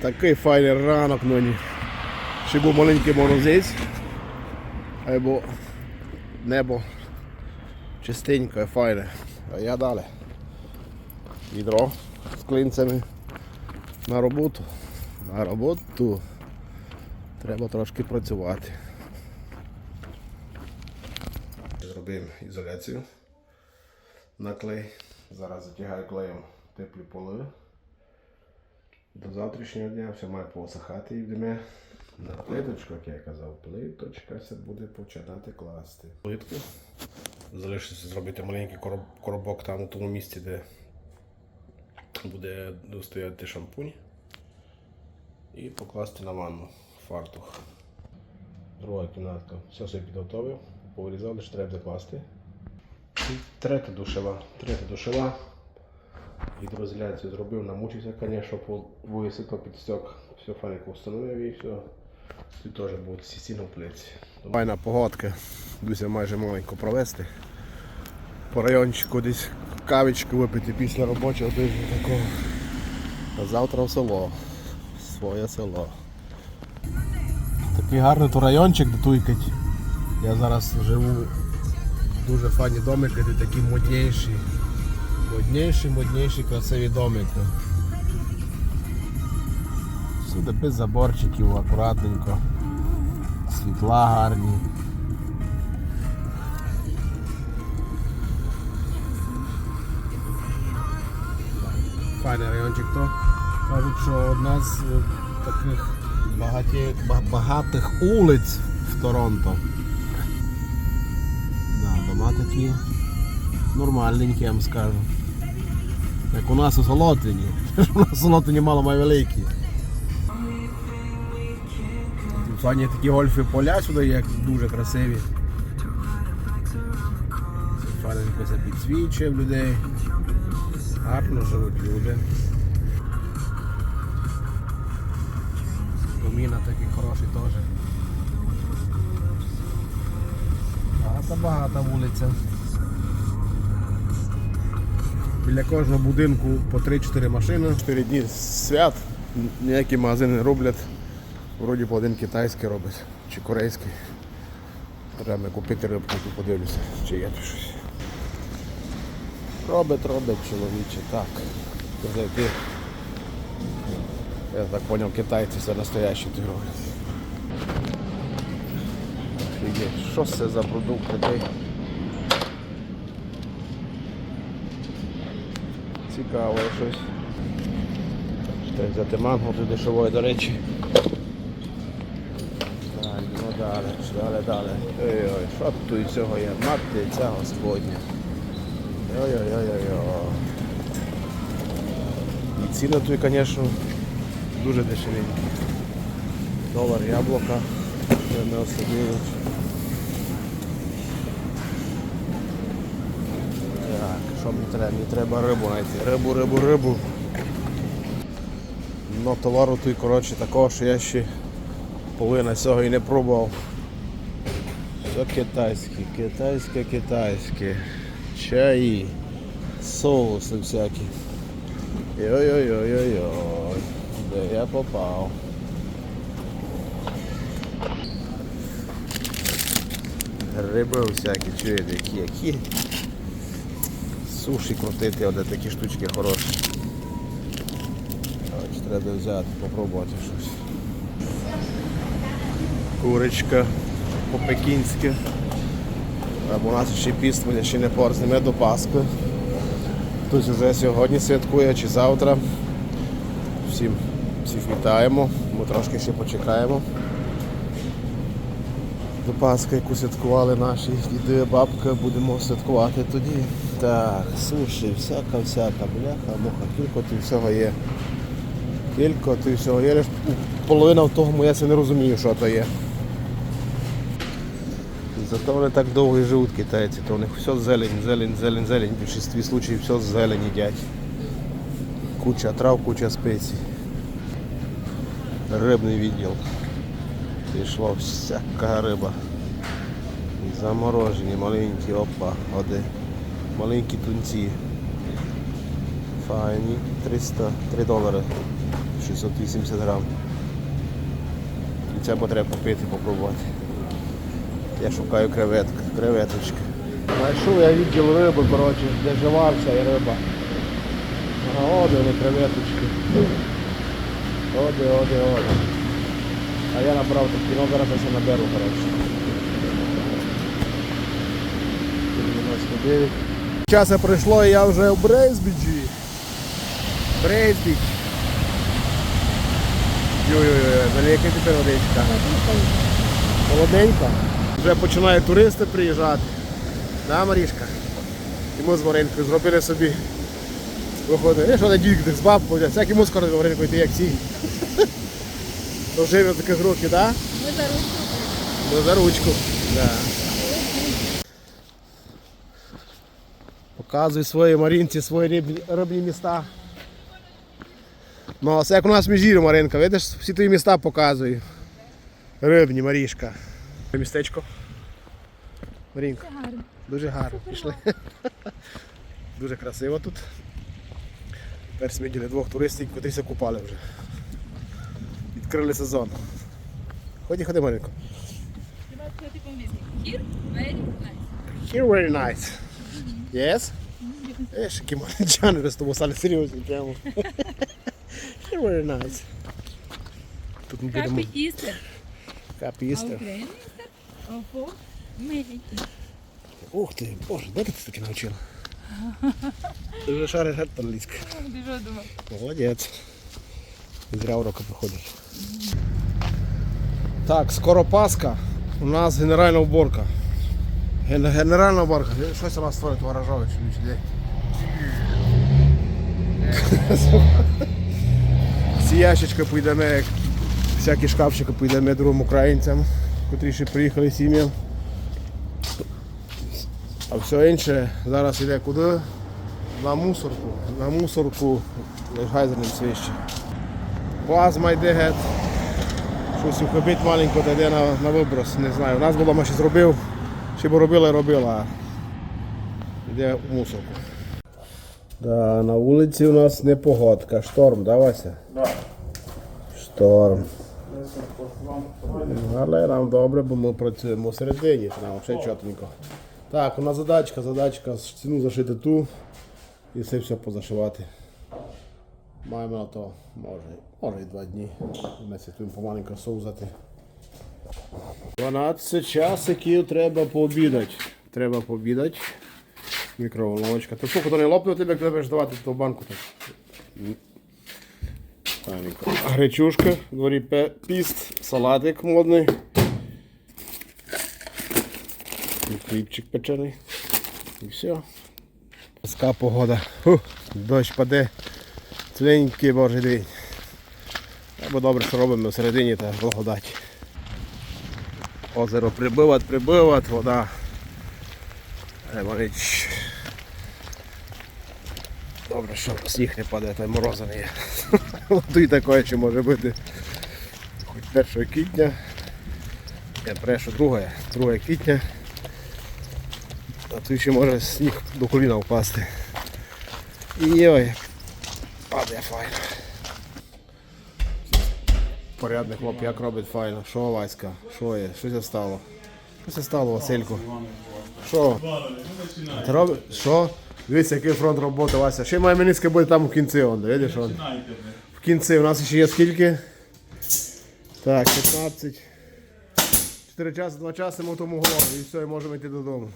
Такий файний ранок нині. Ще був маленький морозець, або небо чистеньке, файне. А я далі. Відро з клинцями на роботу. На роботу. Треба трошки працювати. Зробимо ізоляцію на клей. Зараз затягаю клеєм теплі поли. До завтрашнього дня все має посихати і йдемо на плиточку, як я казав, плиточка все буде починати класти. Плитку. Залишиться зробити маленький коробок там у тому місці, де буде стояти шампунь. І покласти на ванну фартух. Друга кімнатка. Все собі підготовив, повирізав, лише треба закласти. І третя душева. Третя душева. Гідроізоляцію зробив, намучився, звісно, висипав підстьок, все файненько встановив і все. Тут теж будуть сісіно в плиці. Файна погодка. Дуся майже маленько провести. По райончику десь кавички випити після робочого тижня такого. А завтра в село. Своє село. Такий гарний тут райончик де туйкать. Я зараз живу в дуже файні домики, де такі модніші. Модніші, модніші, красиві домики. Всюди без заборчиків, акуратненько. Світла гарні. Файний райончик то. Кажуть, що одна з е, таких багаті, багатих улиць в Торонто. Да, дома такі нормальненькі, я вам скажу. Як у нас у Солотині. У нас у Солотині мало має великі. Тут файні такі гольфи поля сюди, як дуже красиві. Файненько це підсвічує в людей. Гарно живуть люди. Доміна такий хороший теж. Багата-багата вулиця. Біля кожного будинку по 3-4 машини. 4 дні свят, ніякі магазини не роблять. Вроді по один китайський робить чи корейський. Треба купити рибку, подивлюся, чи є тут щось. Робить, робить чоловіче, так. Зайти. Я так зрозумів, китайці це настоящі ті роблять. Що це за продукти? Дай? Цікаво щось. Так, взяти манго тут дешевої, до речі. Далі, ну далі, далі, далі. Ой-ой, що тут і цього є? Мати ця господня. Ой-ой-ой-ой. І ціни тут, звісно, дуже дешевенькі. Долар яблука. Це не особливо. Так, що мені треба? Мені треба рибу знайти. Рибу, рибу, рибу. Ну товару тут, коротше, такого, що я ще половина цього і не пробував. Все китайське, китайське, китайське. Чаї, соуси всякі. Йой-йой-йой-йой-йой. Де я попав? Риби всякі, чуєте, які, які. Суші крутити, де такі штучки хороші. Ось, треба взяти, попробувати щось. Курочка по-пекінськи. У нас ще піст, ще не порзнемо до Пасхи. Хтось вже сьогодні святкує чи завтра. Всім всіх вітаємо. Ми трошки ще почекаємо. До Пасхи, яку святкували наші діди, бабка, будемо святкувати тоді. Так, суші, всяка, всяка, бляха, муха, кілько тут всього є. Кілько тут всього є, лише половина в того я це не розумію, що то є. Зато вони так довго і живуть китайці, то у них все зелень, зелень, зелень, зелень. В більшості случаїв все зелень їдять. Куча трав, куча спецій. Рибний відділ. Пішла всяка риба. Заморожені, маленькі, опа, оде. Маленькі тунці. Файні. 300, 3 долари 680 грам. І це треба попити, попробувати. Я шукаю креветки, креветочки. Знайшов я відділ риби, коротше, де жива вся і риба. Вони креветочки. Оде, оде, оде. А я набрав тут кіно, зараз я все наберу, коротше. 99. Час пройшло і я вже в Брейсбіджі. Брейсбідж. Ой-ой-ой, велика тепер водичка. Холодненько. Вже починають туристи приїжджати. Да, Марішка? І ми з Маринкою зробили собі. Виходить, що на дік з бабкою, всякі му скоро Маринкою, ти як ці. Дожив таких років, так? Ми за ручку. Да? Ну, за ручку. Да. Показуй свої Марінці, свої рибні, рибні міста. Ну, це як у нас в Міжірі, Маринка, видиш, всі твої міста показую. Рибні, Марішка. Містечко. Марінка, Гарно. дуже гарно. Пішли. Дуже красиво тут. Тепер сміділи двох туристів, котрі все купали вже. Відкрили сезон. Ході, ходи, Маринко. Here, very nice. Here very nice. Yes? Молодчани з тобою стали серйозні прямо. Here very nice. Тут ми будемо Happy Easter. Ukraine Easter. Of all. Ух ти, боже, де ти таке навчила? Ти вже шариш геть по-англійськи. Думав? Молодець. Зря уроки проходять. Так, скоро Пасха. У нас генеральна уборка. Ген- Генеральна уборка. Щось нас створить ворожович. Ці ящички поїдемо, як всякі шкафчики поїдемо другим українцям, котрі ще приїхали сім'ям. А все інше зараз йде куди? На мусорку. На мусорку гайзерним свище. Плазма йде геть. Щось ухибить маленько, та на, на виброс, не знаю. У нас було, ще зробив, ще б робила, робила, а йде в мусорку. Да, на вулиці у нас не погодка, шторм, да, Вася? Да. Шторм. Але нам добре, бо ми працюємо всередині, нам взагалі чотенько. Так, у нас задачка, задачка стіну зашити ту і все все позашивати. Маємо на то, може, може і два дні. Ми будемо помаленько совзати. 12 часиків треба пообідати. Треба пообідати. Мікроволновочка. Ти поки то не лопне, тебе як треба давати ту банку. Так. Файненько. Гречушка, дворі піст, салатик модний. І хлібчик печений. І все. Така погода. Фу, дощ паде. Цвінький божий день. Або добре, що робимо всередині та благодать. Озеро прибиват, прибиват, вода. Лемонич. Добре, що сніг не падає, та й мороза не є. Тут і таке ще може бути. Хоч 1 квітня. Я перше, 2, 2 квітня. А тут ще може сніг до коліна впасти. І ой, падає файно. Порядний хлоп, як робить файно. Що Васька? Що є? Що це стало? Що це стало, Василько? Що? Робиш? Що? Дивіться, який фронт роботи, Вася. Ще має Мінське буде там в кінці, он, видиш? Он. В кінці у нас ще є скільки? Так, 15. 4 часи, 2 часи ми тому голові і все, і можемо йти додому.